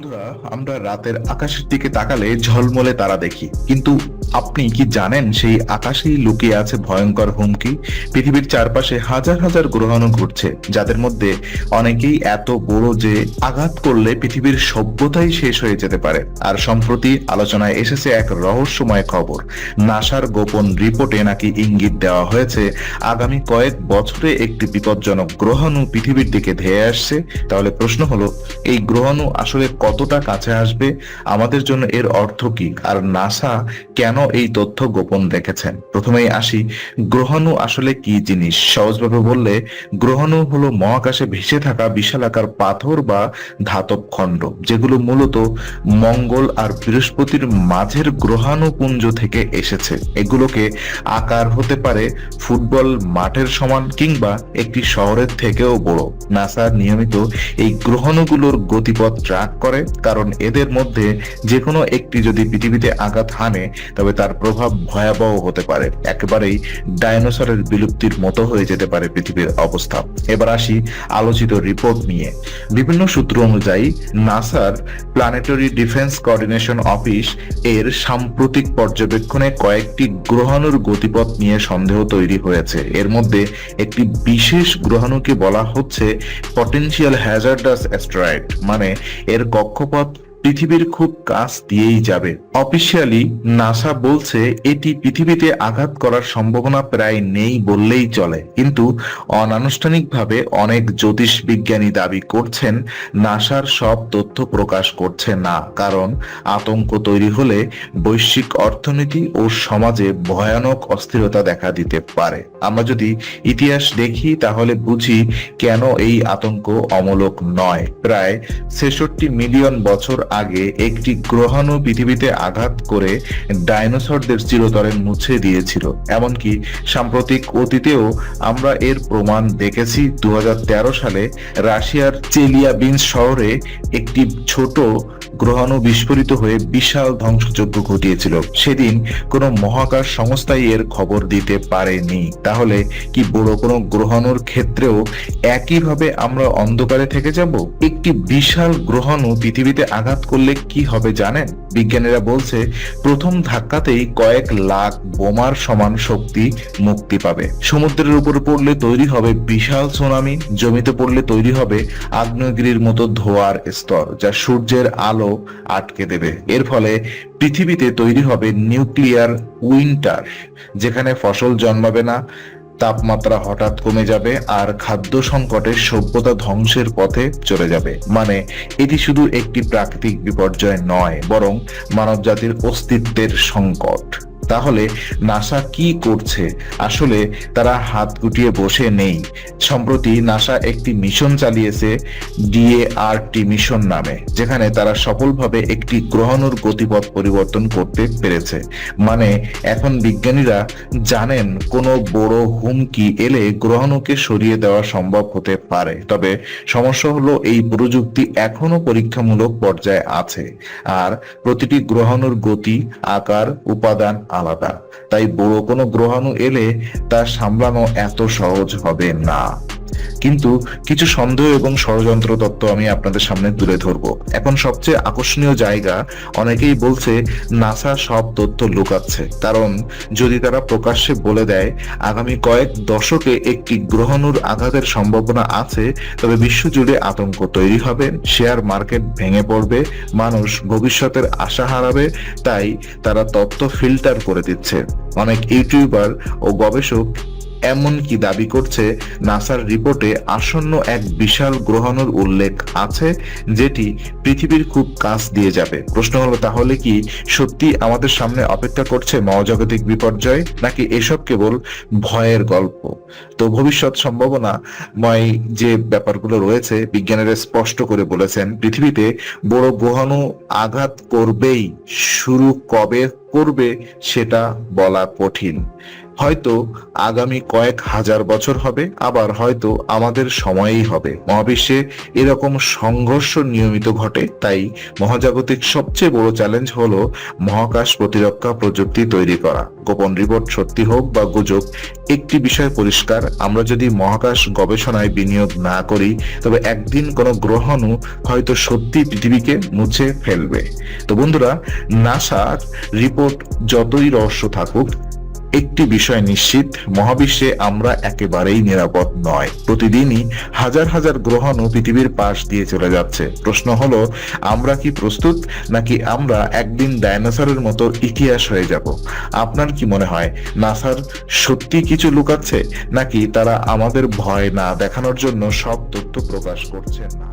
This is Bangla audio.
বন্ধুরা, আমরা রাতের আকাশের দিকে তাকালে ঝলমলে তারা দেখি। কিন্তু আপনি কি জানেন সেই আকাশেই লুকিয়ে আছে ভয়ঙ্কর হুমকি? পৃথিবীর চারপাশে হাজার হাজার গ্রহাণু ঘুরছে, যাদের মধ্যে অনেকেই এত বড় যে আঘাত করলে পৃথিবীর সভ্যতাই শেষ হয়ে যেতে পারে। আর সম্প্রতি আলোচনায় এসেছে এক রহস্যময় খবর। নাসার গোপন রিপোর্টে নাকি ইঙ্গিত দেওয়া হয়েছে, আগামী কয়েক বছরে একটি বিপজ্জনক গ্রহাণু পৃথিবীর দিকে ধেয়ে আসছে। তাহলে প্রশ্ন হলো, এই গ্রহাণু আসলে কতটা কাছে আসবে, আমাদের জন্য এর অর্থ কি? আর নাসা কেন এই তথ্য গোপন রেখেছেন? প্রথমেই আসি, গ্রহাণু আসলে কি জিনিস? সহজভাবে বললে, গ্রহাণু হলো মহাকাশে ভেসে থাকা বিশালাকার পাথর বা ধাতব খণ্ড, যেগুলো মূলত মঙ্গল আর বৃহস্পতির মাঝের গ্রহাণু পুঞ্জ থেকে এসেছে। এগুলোকে আকার হতে পারে ফুটবল মাঠের সমান কিংবা একটি শহরের থেকেও বড়। নাসা নিয়মিত এই গ্রহাণুগুলোর গতিপথ ট্র্যাক করে কারণ এদের মধ্যে যে কোনো একটি যদি পৃথিবীতে আঘাত হানে, তবে তার প্রভাব ভয়াবহ হতে পারে। একেবারেই ডাইনোসরের বিলুপ্তির মতো হয়ে যেতে পারে পৃথিবীর অবস্থা। এবার আসি আলোচিত রিপোর্ট নিয়ে। বিভিন্ন সূত্র অনুযায়ী, নাসার প্ল্যানেটরি ডিফেন্স কোঅর্ডিনেশন অফিস এর সাম্প্রতিক পর্যবেক্ষণে কয়েকটি গ্রহাণুর গতিপথ নিয়ে সন্দেহ তৈরি হয়েছে। এর মধ্যে একটি বিশেষ গ্রহাণুকে বলা হচ্ছে পটেনশিয়াল হ্যাজার্ডাস অ্যাস্ট্রয়েড মানে এর কক্ষপথ পৃথিবীর খুব কাছ দিয়েই যাবে। অফিসিয়ালি নাসা বলছে এটি পৃথিবীতে আঘাত করার সম্ভাবনা প্রায় নেই বললেই চলে। কিন্তু অনানুষ্ঠানিকভাবে অনেক জ্যোতিষ বিজ্ঞানী দাবি করছেন, নাসার সব তথ্য প্রকাশ করছে না, কারণ আতঙ্ক তৈরি হলে বৈশ্বিক অর্থনীতি ও সমাজে ভয়ানক অস্থিরতা দেখা দিতে পারে। আমরা যদি ইতিহাস দেখি, তাহলে বুঝি কেন এই আতঙ্ক অমূলক নয়। প্রায় ছেষট্টি মিলিয়ন বছর আগে একটি গ্রহাণু পৃথিবীতে আঘাত করে ডাইনোসরদের চিরতরে মুছে দিয়েছিল। এমনকি সাম্প্রতিক অতীতেও আমরা এর প্রমাণ দেখেছি, দুহাজার তেরো সালে রাশিয়ার চেলিয়াবিন শহরে একটি ছোট গ্রহাণু বিস্ফোরিত হয়ে বিশাল ধ্বংসযজ্ঞ ঘটিয়েছিল। সেদিন কোনো মহাকাশ সংস্থাই এর খবর দিতে পারেনি। তাহলে কি বড় কোনো গ্রহাণুর ক্ষেত্রেও একইভাবে আমরা অন্ধকারে থেকে যাব? একটি বিশাল গ্রহাণু পৃথিবীতে আঘাত করলে কি হবে জানেন? বিজ্ঞানীরা বলছে, প্রথম ধাক্কাতেই কয়েক লাখ বোমার সমান শক্তি মুক্তি পাবে। সমুদ্রের উপর পড়লে তৈরি হবে বিশাল সুনামি, জমিতে পড়লে তৈরি হবে আগ্নেয়গিরির মতো ধোয়ার স্তর, যা সূর্যের আলো আটকে দেবে। এর ফলে পৃথিবীতে তৈরি হবে নিউক্লিয়ার উইন্টার, যেখানে ফসল জন্মাবে না, তাপমাত্রা হঠাৎ কমে যাবে, আর খাদ্য সংকটের সভ্যতা ধ্বংসের পথে চলে যাবে। মানে এটি শুধু একটি প্রাকৃতিক বিপর্যয় নয়, বরং মানবজাতির অস্তিত্বের সংকট। তাহলে নাসা কি করছে? আসলে তারা হাত গুটিয়ে বসে নেই। সম্প্রতি নাসা একটি মিশন চালিয়েছে, ডিএআরটি মিশন নামে, যেখানে তারা সফলভাবে একটি গ্রহাণুর গতিপথ পরিবর্তন করতে পেরেছে। মানে এখন বিজ্ঞানীরা জানেন কোনো বড় হুমকি এলে গ্রহাণুকে সরিয়ে দেওয়া সম্ভব হতে পারে। তবে সমস্যা হলো এই প্রযুক্তি এখনও পরীক্ষামূলক পর্যায়ে আছে। আর প্রতিটি গ্রহাণুর গতি, আকার, উপাদান আলাদা। তাই বড় কোনো গ্রহাণু এলে তা সামলানো এত সহজ হবে না। কিন্তু কিছু সন্দেহ এবং ষড়যন্ত্র তত্ত্ব আমি আপনাদের সামনে তুলে ধরব। এখন সবচেয়ে আকর্ষণীয় জায়গা, অনেকেই বলছে, নাসা সব তথ্য লুকাচ্ছে। কারণ যদি তারা প্রকাশ্যে বলে দেয়, আগামী কয়েক দশকে একটি গ্রহণুর আঘাতের সম্ভাবনা আছে, তবে বিশ্বজুড়ে আতঙ্ক তৈরি হবে, শেয়ার মার্কেট ভেঙে পড়বে, মানুষ ভবিষ্যতের আশা হারাবে, তাই তারা তথ্য ফিল্টার করে দিচ্ছে। অনেক ইউটিউবার ও গবেষক এমনকি দাবি করছে নাসার রিপোর্টে আসন্ন এক বিশাল গ্রহাণুর উল্লেখ আছে যেটি পৃথিবীর খুব কাছ দিয়ে যাবে? প্রশ্ন হলো, তাহলে কি সত্যি আমাদের সামনে অপেক্ষা করছে মহাজাগতিক বিপর্যয়, নাকি এসব কেবল ভয়ের গল্প? তো ভবিষ্যৎ সম্ভাবনা ময় যে ব্যাপারগুলো রয়েছে, বিজ্ঞানীরা স্পষ্ট করে বলেছেন, পৃথিবীতে বড় গ্রহাণু আঘাত করবেই, শুরু কবে করবে সেটা বলা কঠিন। হয়তো আগামী কয়েক হাজার বছর হবে, আবার হয়তো আমাদের সময়েই হবে। মহাবিশ্বে এরকম সংঘর্ষ নিয়মিত ঘটে, তাই মহাজাগতিক সবচেয়ে বড় চ্যালেঞ্জ হলো মহাকাশ প্রতিরক্ষা প্রযুক্তি তৈরি করা। গোপন রিপোর্ট সত্যি হোক বা গুজব, একটি বিষয় পরিষ্কার, আমরা যদি মহাকাশ গবেষণায় বিনিয়োগ না করি, তবে একদিন কোনো গ্রহাণু হয়তো সত্যি পৃথিবীকে মুছে ফেলবে। তো বন্ধুরা, নাসার রিপোর্ট যতই রহস্য থাকুক একটি বিষয় নিশ্চিত, মহাবিশ্বে আমরা একেবারেই নিরাপদ নয়। প্রতিদিনই হাজার হাজার গ্রহাণু পৃথিবীর পাশ দিয়ে চলে যাচ্ছে। প্রশ্ন হলো, আমরা কি প্রস্তুত, নাকি আমরা একদিন ডাইনোসরের মতো ইতিহাস হয়ে যাব? আপনার কি মনে হয়, নাসার সত্যি কিছু লুকাচ্ছে, নাকি তারা আমাদের ভয় না দেখানোর জন্য সব তথ্য প্রকাশ করছেন না?